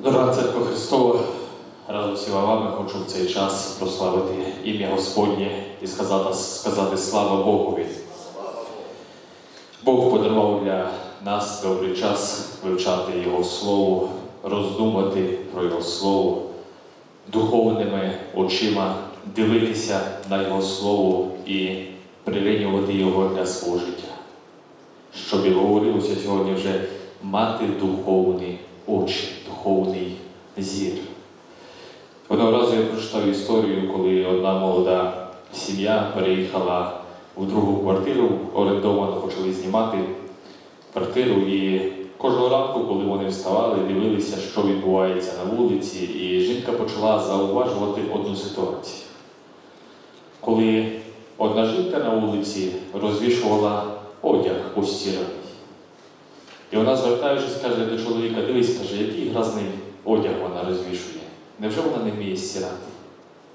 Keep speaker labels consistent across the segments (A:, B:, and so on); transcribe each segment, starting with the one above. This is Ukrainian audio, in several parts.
A: Дорога церква Христова, разом всіма вами хочу в цей час прославити ім'я Господнє і сказати, сказати слава Богові. Бог подарував для нас добрий час вивчати Його Слово, роздумати про Його Слово, духовними очима дивитися на Його Слово і прирівнювати його для свого життя. Щоб і говорилося сьогодні вже мати духовні очі, духовний зір. Одного разу я прочитав історію, коли одна молода сім'я переїхала в другу квартиру, орендовано почали знімати квартиру, і кожного ранку, коли вони вставали, дивилися, що відбувається на вулиці, і жінка почала зауважувати одну ситуацію. Коли одна жінка на вулиці розвішувала одяг постіраний. І вона, звертаючись, каже до чоловіка, дивись, каже, який грязний одяг вона розвішує. Невже вона не вміє стирати?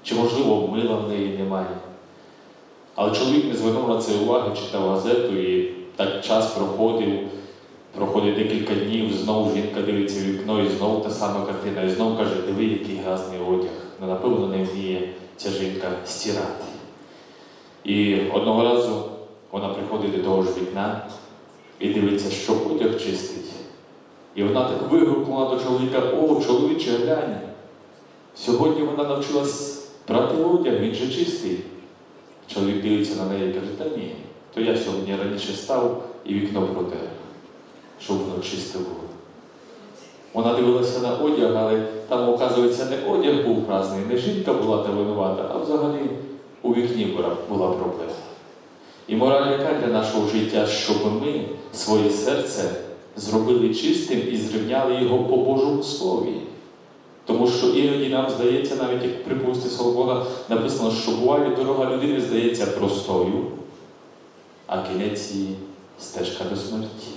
A: Чи, можливо, мила в неї немає? Але чоловік не звернув на це уваги, читав газету і так час проходив, проходить декілька днів, знову жінка дивиться в вікно, і знову та сама картина, і знову каже, диви, який грязний одяг. Ну, напевно, не вміє ця жінка стирати. І одного разу вона приходить до того ж вікна і дивиться, що одяг чистить. І вона так вигукнула до чоловіка: О, чоловіче, глянь! Сьогодні вона навчилась брати одяг, він же чистий. Чоловік дивиться на неї і каже, та ні, то я сьогодні раніше став і вікно протер, щоб воно чисте було. Вона дивилася на одяг, але там, оказується, не одяг був праздний, не жінка була та винувата, а взагалі у вікні була проблема. І мораль яка для нашого життя, щоб ми своє серце зробили чистим і зрівняли його по Божому Слові. Тому що іноді нам здається, навіть як припусти Соломона, написано, що буває дорога людини здається простою, а кінець її стежка до смерті.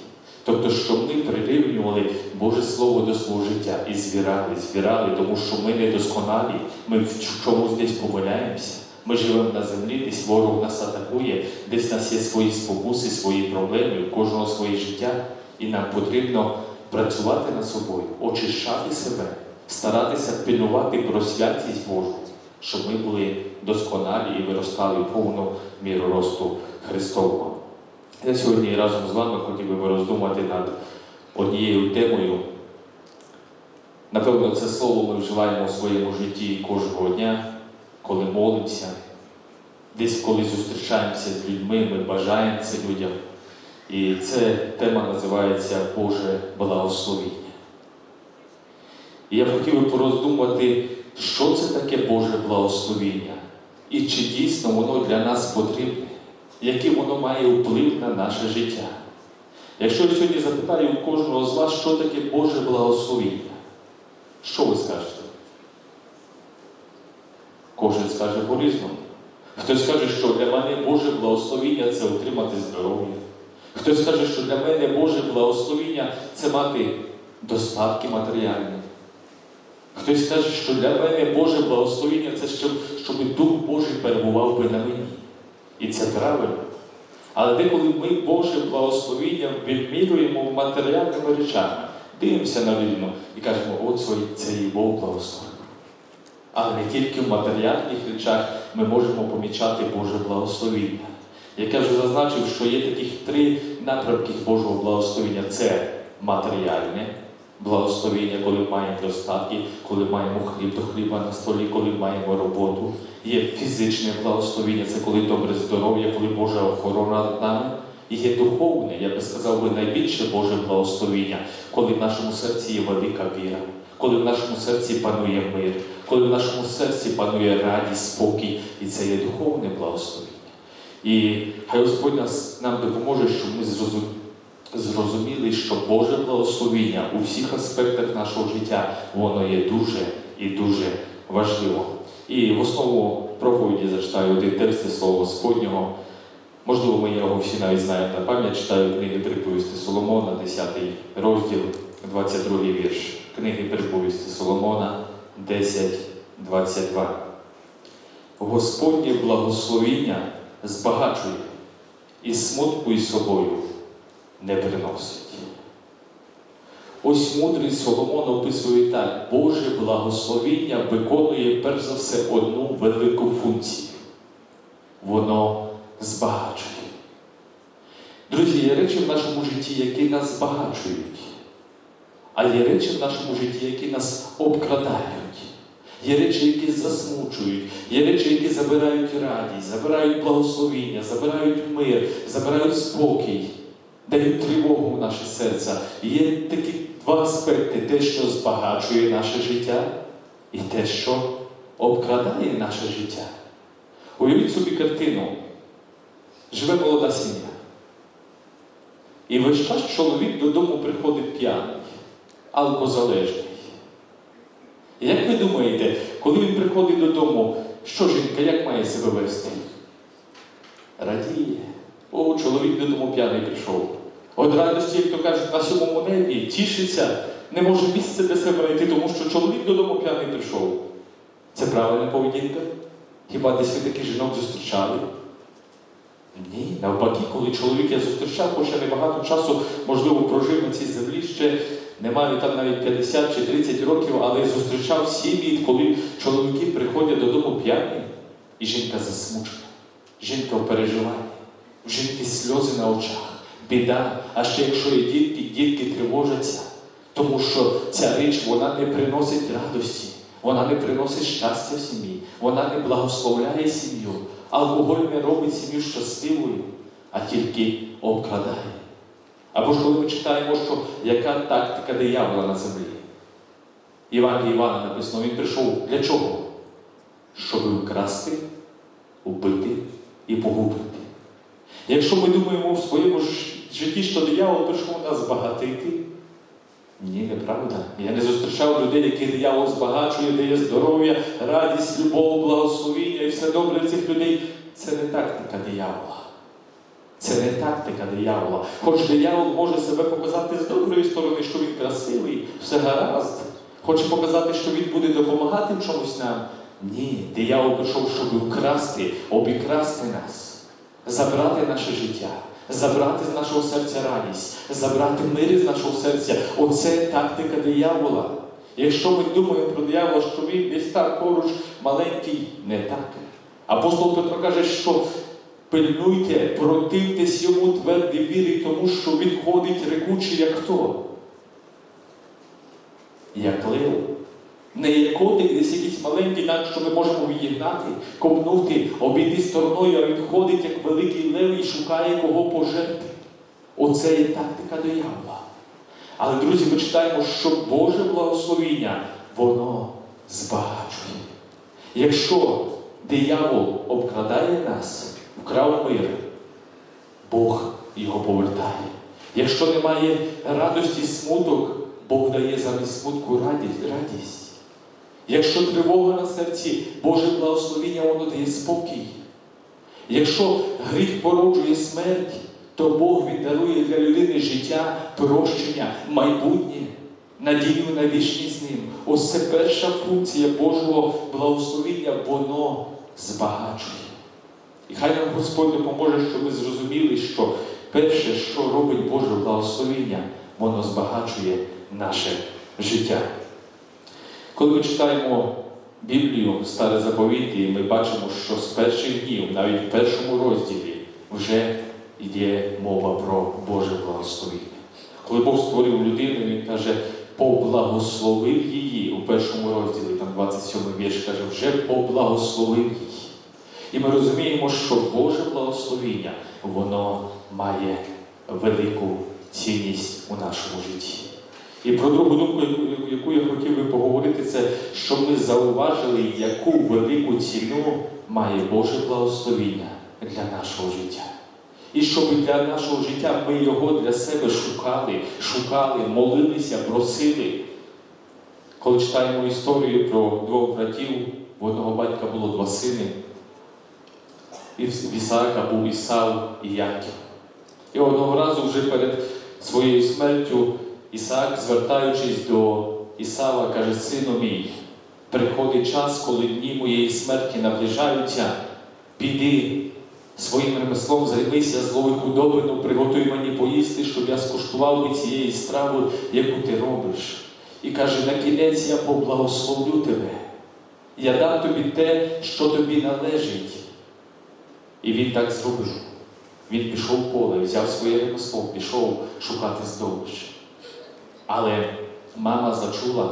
A: Тобто, щоб ми прирівнювали Боже Слово до свого життя і звірали, звірали, тому що ми недосконалі, ми в чомусь десь помиляємося. Ми живемо на землі, десь ворог нас атакує, десь у нас є свої спокуси, свої проблеми, у кожного своє життя, і нам потрібно працювати над собою, очищати себе, старатися пильнувати про святість Божу, щоб ми були досконалі і виростали в повну міру росту Христового. Я сьогодні разом з вами хотів би роздумати над однією темою. Напевно, це слово ми вживаємо в своєму житті кожного дня коли молимося, десь коли зустрічаємося з людьми, ми бажаємо це людям. І ця тема називається Боже благословіння. І я хотів би пороздумати, що це таке Боже благословіння, і чи дійсно воно для нас потрібне, який воно має вплив на наше життя. Якщо я сьогодні запитаю у кожного з вас, що таке Боже благословіння, що ви скажете? Кожен скаже по-різному. Хтось каже, що для мене Боже благословіння це отримати здоров'я. Хтось каже, що для мене Боже благословіння це мати достатки матеріальні. Хтось каже, що для мене Боже благословіння це щоб, щоб Дух Божий перебував би на мені. І це правильно. Але деколи ми Боже благословіння відмірюємо матеріальними речами, дивимося на людину і кажемо, от це і Бог благословив. Але не тільки в матеріальних речах ми можемо помічати Боже благословіння. Як я вже зазначив, що є таких три напрямки Божого благословіння це матеріальне благословіння, коли маємо достатки, коли маємо хліб до хліба на столі, коли маємо роботу. Є фізичне благословіння, це коли добре здоров'я, коли Божа охорона над нами. І є духовне, я би сказав би, найбільше Боже благословіння, коли в нашому серці є велика віра, коли в нашому серці панує мир, коли в нашому серці панує радість, спокій, і це є духовне благословіння. І хай Господь нас, нам допоможе, щоб ми зрозуміли, що Боже благословіння у всіх аспектах нашого життя, воно є дуже і дуже важливо. І в основу проповіді зачитаю один текст із Господнього. Можливо, ми його всі навіть знаємо на пам'ять, читаю книги приповісти Соломона, 10 розділ, 22 вірш. Книги приповісти Соломона 10, 22. Господнє благословіння збагачує і смутку із собою не приносить. Ось мудрий Соломон описує так: Боже благословіння виконує перш за все одну велику функцію. Воно збагачує. Друзі, є речі в нашому житті, які нас збагачують, а є речі в нашому житті, які нас обкрадають. Є речі, які засмучують, є речі, які забирають радість, забирають благословіння, забирають мир, забирають спокій, дають тривогу в наше серце. Є такі два аспекти: те, що збагачує наше життя, і те, що обкрадає наше життя. Уявіть собі картину. Живе молода сім'я. І весь час чоловік додому приходить п'яний, алкозалежний. Як ви думаєте, коли він приходить додому, що жінка як має себе вести? Радіє. О, чоловік додому п'яний прийшов. От радості, як то кажуть, на сьомому небі тішиться, не може місце для себе знайти, тому що чоловік додому п'яний прийшов. Це правильна поведінка? Хіба десь ви таких жінок зустрічали? Ні, навпаки, коли чоловік я зустрічав, хоча небагато часу, можливо, прожив на цій землі ще не маю там навіть 50 чи 30 років, але зустрічав сім'ї, коли чоловіки приходять додому п'яні, і жінка засмучена, жінка в переживанні, в жінки сльози на очах, біда, а ще якщо є дітки, дітки тривожаться, тому що ця річ вона не приносить радості, вона не приносить щастя в сім'ї, вона не благословляє сім'ю. Алкоголь не робить сім'ю щасливою, а тільки обкрадає. Або ж коли ми читаємо, що яка тактика диявола на землі. Іван Івана написано, він прийшов для чого? Щоб вкрасти, убити і погубити. Якщо ми думаємо в своєму житті, що диявол прийшов нас збагатити, ні, неправда. Я не зустрічав людей, які диявол збагачує, дає здоров'я, радість, любов, благословіння і все добре цих людей. Це не тактика диявола. Це не тактика диявола. Хоч диявол може себе показати з доброї сторони, що він красивий, все гаразд. Хоче показати, що він буде допомагати чомусь нам. Ні, диявол прийшов, щоб вкрасти, обікрасти нас, забрати наше життя, забрати з нашого серця радість, забрати мир із нашого серця. Оце тактика диявола. Якщо ми думаємо про диявола, що він десь там поруч маленький, не так. Апостол Петро каже, що пильнуйте, противтесь йому твердій вірі, тому що він ходить рекучий, як хто? Як лев. Не як котик, десь якийсь маленький, так що ми можемо відігнати, копнути, обійти стороною, а він ходить, як великий лев і шукає кого пожерти. Оце є тактика диявола. Але, друзі, ми читаємо, що Боже благословіння, воно збагачує. Якщо диявол обкрадає нас, вкрав мир, Бог його повертає. Якщо немає радості, і смуток, Бог дає замість смутку радість. Якщо тривога на серці, Боже благословіння, воно дає спокій. Якщо гріх породжує смерть, то Бог він дарує для людини життя, прощення, майбутнє, надію на вічність з ним. Ось це перша функція Божого благословіння, воно збагачує. І хай нам Господь допоможе, щоб ми зрозуміли, що перше, що робить Боже благословіння, воно збагачує наше життя. Коли ми читаємо Біблію, Старе Заповіті, ми бачимо, що з перших днів, навіть в першому розділі, вже йде мова про Боже благословіння. Коли Бог створив людину, Він каже, поблагословив її у першому розділі, там 27 вірш каже, вже поблагословив її. І ми розуміємо, що Боже благословіння, воно має велику цінність у нашому житті. І про другу думку, яку- я хотів би поговорити, це що ми зауважили, яку велику ціну має Боже благословіння для нашого життя. І щоб для нашого життя ми його для себе шукали, шукали, молилися, просили. Коли читаємо історію про двох братів, в одного батька було два сини. І в Ісаака був Ісав і Яків. І одного разу вже перед своєю смертю Ісаак, звертаючись до Ісава, каже, сину мій, приходить час, коли дні моєї смерті наближаються, піди Своїм ремеслом займися злою худобину, приготуй мені поїсти, щоб я скуштував від цієї страви, яку ти робиш. І каже, на кінець я поблагословлю тебе. Я дам тобі те, що тобі належить. І він так зробив. Він пішов в поле, взяв своє ремесло, пішов шукати здобич. Але мама зачула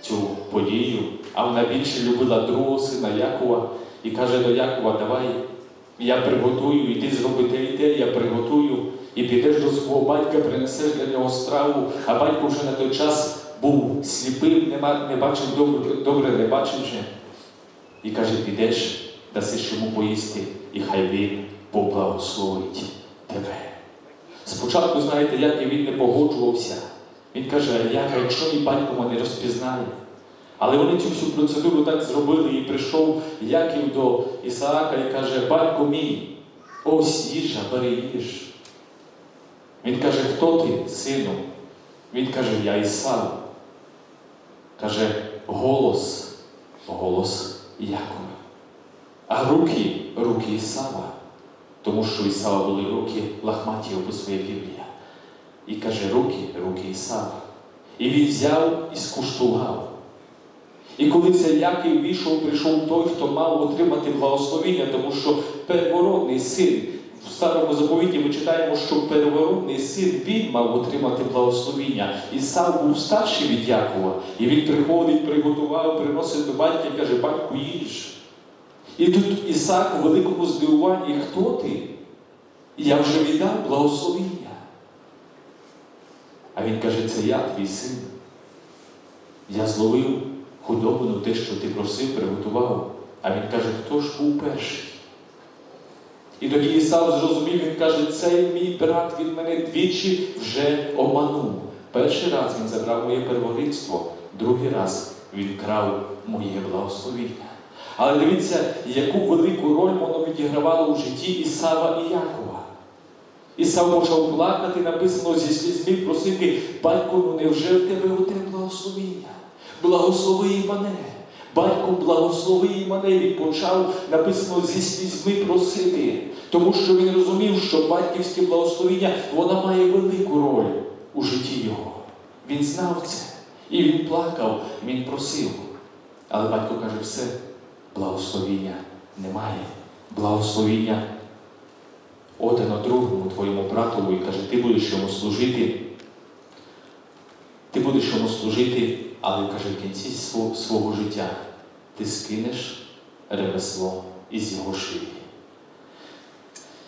A: цю подію, а вона більше любила другого сина Якова і каже до Якова, давай, я приготую, і ти зроби те і те, я приготую, і підеш до свого батька, принесеш для нього страву, а батько вже на той час був сліпим, не, бачив добре, добре не бачив вже. І каже, підеш, дасиш йому поїсти, і хай він поблагословить тебе. Спочатку, знаєте, як і він не погоджувався. Він каже, як, якщо мій батько мене розпізнає? Але вони цю всю процедуру так зробили, і прийшов Яків до Ісаака і каже, батько мій, ось їжа, бери їж. Він каже, хто ти, сину? Він каже, я Ісав. Каже, голос, голос Якова. А руки, руки Ісава. Тому що Ісава були руки лахматі, описує Біблія. І каже, руки, руки Ісава. І він взяв і скуштував. І коли цей Яків війшов, прийшов той, хто мав отримати благословіння, тому що первородний син, в старому заповіті ми читаємо, що первородний син він мав отримати благословіння. Ісав був старший від Якова, і він приходить, приготував, приносить до батька і каже, батьку їж. І тут Ісак у великому здивуванні, хто ти? Я вже віддав благословіння. А він каже, це я, твій син. Я зловив худобину те, що ти просив, приготував. А він каже, хто ж був перший? І тоді Ісав зрозумів, він каже, цей мій брат він мене двічі вже обманув. Перший раз він забрав моє перворідство, другий раз він крав моє благословіння. Але дивіться, яку велику роль воно відігравало у житті Ісава і Якова. Ісав почав плакати, написано зі слізьми просити, батько, ну невже в тебе оте благословіння? Благослови мене. Батько, благослови мене. Він почав, написано, зі слізьми просити, тому що він розумів, що батьківське благословіння воно має велику роль у житті його. Він знав це. І він плакав, він просив. Але батько каже, все, благословіння немає. Благословіння отдано другому твоєму братову і каже, ти будеш йому служити. Ти будеш йому служити, але каже, в кінці свого, свого життя ти скинеш ремесло із його шиї.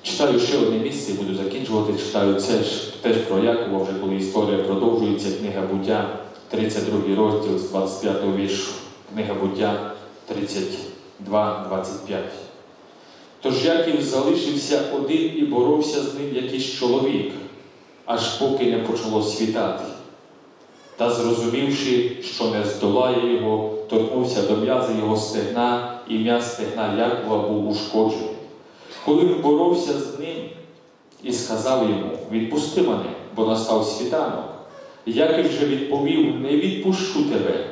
A: Читаю ще одне місце буду закінчувати. Читаю це ж теж про Якова, вже коли історія продовжується, книга буття, 32 розділ з 25 віршу. Книга буття 32-25. Тож Яків залишився один і боровся з ним якийсь чоловік, аж поки не почало світати. Та зрозумівши, що не здолає його, торкнувся до м'язи його стегна, і м'яз стегна Якова був ушкоджений. Коли він боровся з ним і сказав йому: Відпусти мене, бо настав світанок, Яків же відповів: Не відпущу тебе,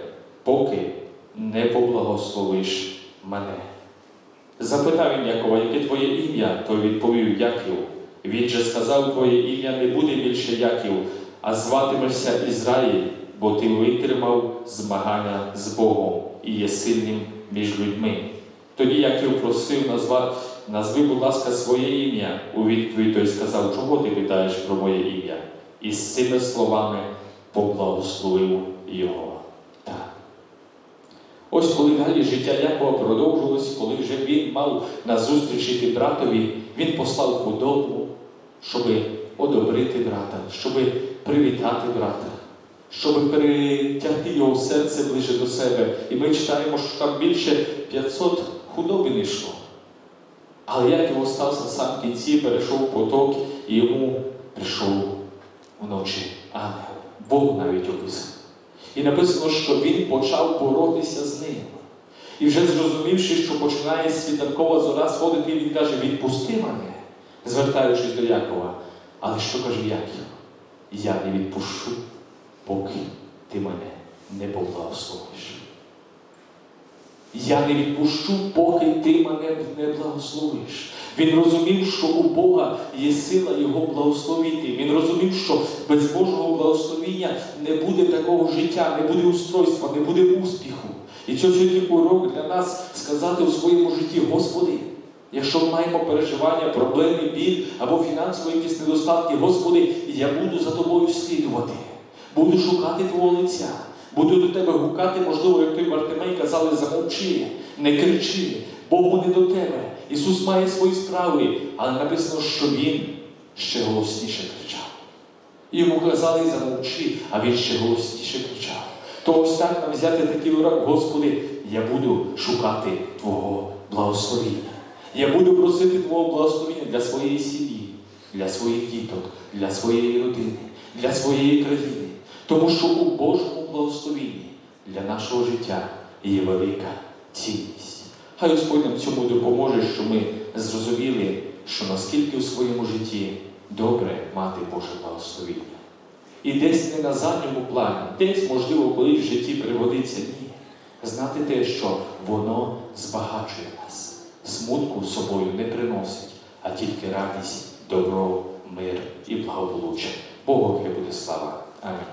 A: поки не поблагословиш мене. Запитав він Якова, яке твоє ім'я, той відповів Яків. Він же сказав, твоє ім'я не буде більше Яків, а зватимешся Ізраїль, бо ти витримав змагання з Богом і є сильним між людьми. Тоді Яків просив назвати, назви, будь ласка, своє ім'я. У відповідь той сказав, чого ти питаєш про моє ім'я? І з цими словами поблагословив його. Ось коли далі життя Якова продовжилось, коли вже він мав на зустрічі братові, він послав худобу, щоб одобрити брата, щоб привітати брата, щоб перетягти його серце ближче до себе. І ми читаємо, що там більше 500 худобин йшло. Але Яків остався сам в кінці, перейшов поток, і йому прийшов вночі ангел. Бог навіть описав. І написано, що він почав боротися з ним. І вже зрозумівши, що починає світанкова зора сходити, він каже, відпусти мене, звертаючись до Якова. Але що каже Яків? Я не відпущу, поки ти мене не поблагословиш. Я не відпущу, поки ти мене не благословиш. Він розумів, що у Бога є сила його благословити. Він розумів, що без Божого благословіння не буде такого життя, не буде устройства, не буде успіху. І це сьогодні урок для нас сказати у своєму житті, Господи, якщо ми маємо переживання, проблеми, біль або фінансові якісь недостатки, Господи, я буду за тобою слідувати, буду шукати Твого лиця, буду до Тебе гукати, можливо, як той Вартимей казали, замовчи, не кричи, Богу не до тебе. Ісус має свої справи, але написано, що Він ще голосніше кричав. І йому казали, замовчи, а він ще голосніше кричав. То ось так нам взяти такий урок, Господи, я буду шукати Твого благословіння. Я буду просити Твого благословіння для своєї сім'ї, для своїх діток, для своєї родини, для своєї країни. Тому що у Божому благословінні для нашого життя є велика цінність. Хай Господь нам цьому допоможе, що ми зрозуміли, що наскільки у своєму житті добре мати Боже благословіння. І десь не на задньому плані, десь, можливо, колись в житті пригодиться ні. Знати те, що воно збагачує нас, смутку собою не приносить, а тільки радість, добро, мир і благополуччя. Богу хай буде слава. Амінь.